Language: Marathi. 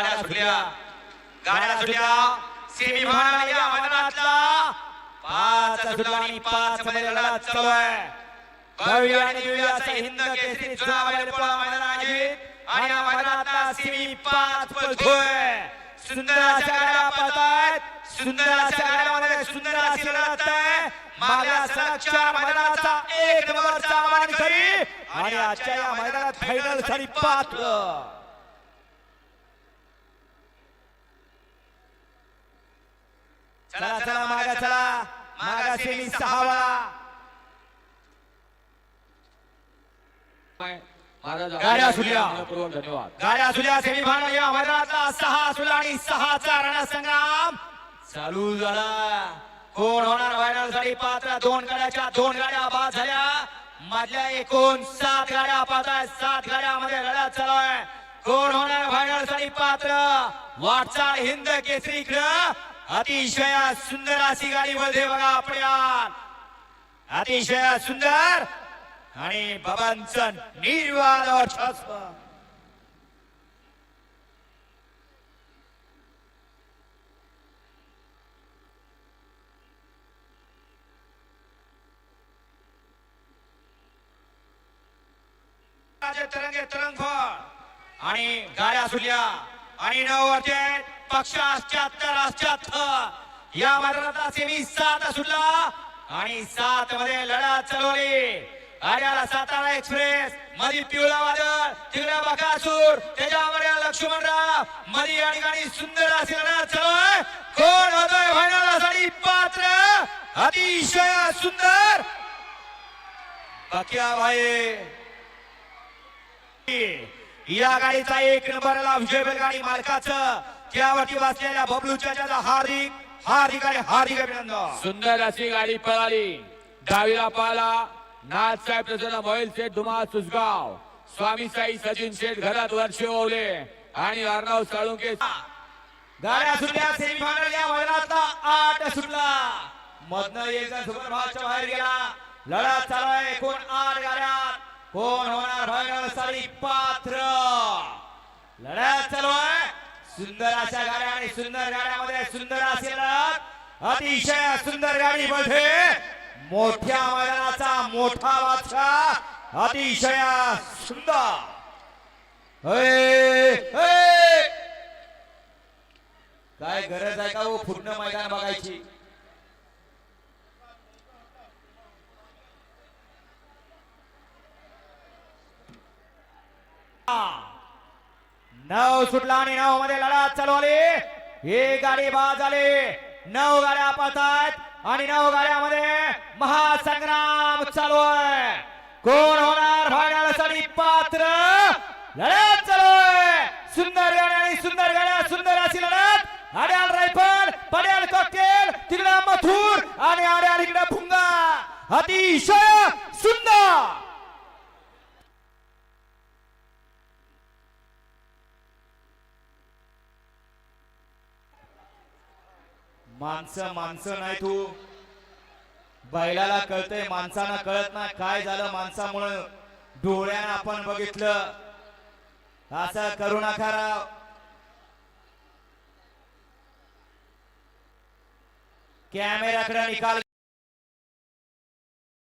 गाड्या सुटल्या. गाड्या सुटल्या. सेमी फायनल या मैदानातला पाच सुटला आणि पाच मध्ये लढत चालू आहे. भव्य आणि दिव्य असा हिंद केसरी जुना बैलपोळा मैदान आहे. आणि या मैदानातला सेमी पाच पळतोय. सुंदर अशा गाड्या पळतायत. सुंदर अशा गाड्यामध्ये सुंदर अशी लढत आहे. मागल्या सलगच्या मैदानाचा एक नंबरचा आणि आजच्या या मैदानात फायनलसाठी पात्र चला चला मागा चला. मागा सेमी सहावा. गाड्या फायनल या मैदानातला सहा सुला आणि सहाचा रणसंग्राम. चालू झाला. कोण होणार फायनलसाठी पात्र दोन गाड्याच्या दोन गाड्या बाद झाल्या. मधल्या एकूण सात गाड्या पाहत आहेत सात गाड्यामध्ये लढत चालू आहे कोण होणार फायनलसाठी पात्र? वाटचाल हिंद केसरीकडं. अतिशय सुंदर अशी गाडी मध्ये बघा आपल्या अतिशय सुंदर आणि बाबांचं निर्वाद तरंगे तरंग फळ आणि गाड्या सुटल्या आणि नववरते पक्ष अष्ट्याहत्तर अष्ट्याहत्तर या मैदानात सेमी सात सुटला आणि सात मध्ये लढत चालवली आर्याला सातारा एक्सप्रेस मधी पिवळा वादळ तिकडे बकासूर त्याच्यामध्ये लक्ष्मणराव मधी या ठिकाणी सुंदर असे लढत चालू कोण होतोय फायनलसाठी पात्र? अतिशय सुंदर. बकिया भाई या गाडीचा एक नंबरला विजय बैलगाडी मालकाचं. त्यावरती बसलेल्या बबलूच्या हार्दिक हार्दिक आणि हार्दिक अभिनंदन. सुंदर अशी गाडी पळाली. डावीला पाला. नाथ साहेब प्रसन्न मोहिल शेठ धुमा सुसगाव स्वामी साई सचिन शेठ घरात वर्षे ओवले. आणि अर्णव साळुंके. गाड्या सुटल्या सेमीफायनल या मैदानातला आठ सुटला. मधनं एक जण सुपरफास्टच्या बाहेर गेला. चालू आहे. कोण आठ गाड्या. कोण होणार फायनलसाठी पात्र? चालू आहे. सुंदर अशा गाड्या आणि सुंदर गाड्यामध्ये सुंदर असेल अतिशय सुंदर गाडीमध्ये मोठ्या मैदानाचा मोठा वाचा अतिशय सुंदर. काय गरज आहे का हो पूर्ण मैदान बघायची? नऊ सुटला आणि नऊ मध्ये लढत चालू आली. ही गाडी बाद झाली. नऊ गाड्या पाहतात आणि नऊ गाड्यामध्ये महासंग्राम चालू आहे. कोण होणार फायनल पात्र? लढत चालू आहे. सुंदर गाड्या आणि सुंदर गाड्या सुंदर अशी लढत. आड्याल रायफल पड्याल कॉकटेल तिकडे मथुर आणि आड्याल इकडे भुंगा. अतिशय सुंदर माणसं माणसं नाही तू. बैलाला कळतंय माणसांना कळत नाही काय झालं माणसामुळं. डोळ्यानं आपण बघितलं. असं करू नका राव. कॅमेराकडे निकाल